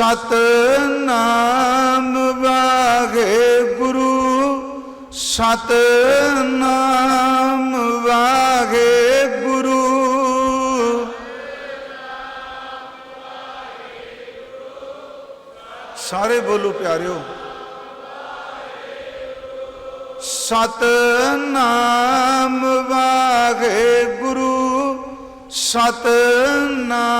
ਸਤਨਾਮ ਵਾਹਿਗੁਰੂ ਸਤਨਾਮ ਵਾਹਿਗੁਰੂ। ਸਾਰੇ ਬੋਲੋ ਪਿਆਰਿਓ। ਸਤਨਾਮ ਵਾਹਿਗੁਰੂ ਸਤਨਾਮ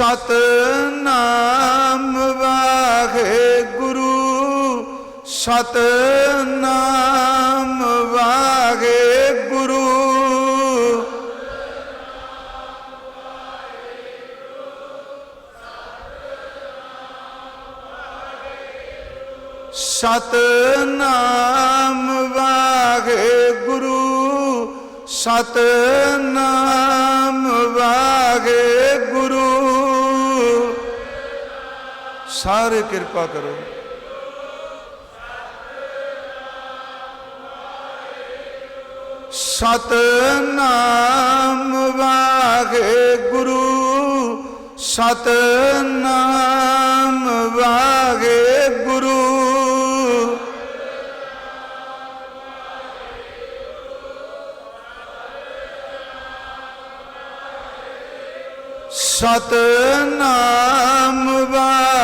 ਸਤਨਾਮ ਵਾਹਿਗੁਰੂ ਸਤਨਾਮ ਵਾਹਿਗੁਰੂ। ਸਤਨਾਮ ਵਾਹਿਗੁਰੂ ਸਤਨਾਮ ਵਾਹਿਗੁਰੂ। ਸਾਰੇ ਕਿਰਪਾ ਕਰੋ। ਸਤਨਾਮ ਵਾਹਿਗੁਰੂ ਸਤਨਾਮ ਵਾਹਿਗੁਰੂ। ਸਤਨਾਮ ਵਾਹਿਗੁਰੂ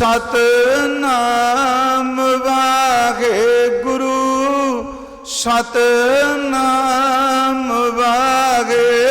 ਸਤਨਾਮ ਵਾਹਿਗੁਰੂ ਸਤਨਾਮ ਵਾਹਿਗੁਰੂ।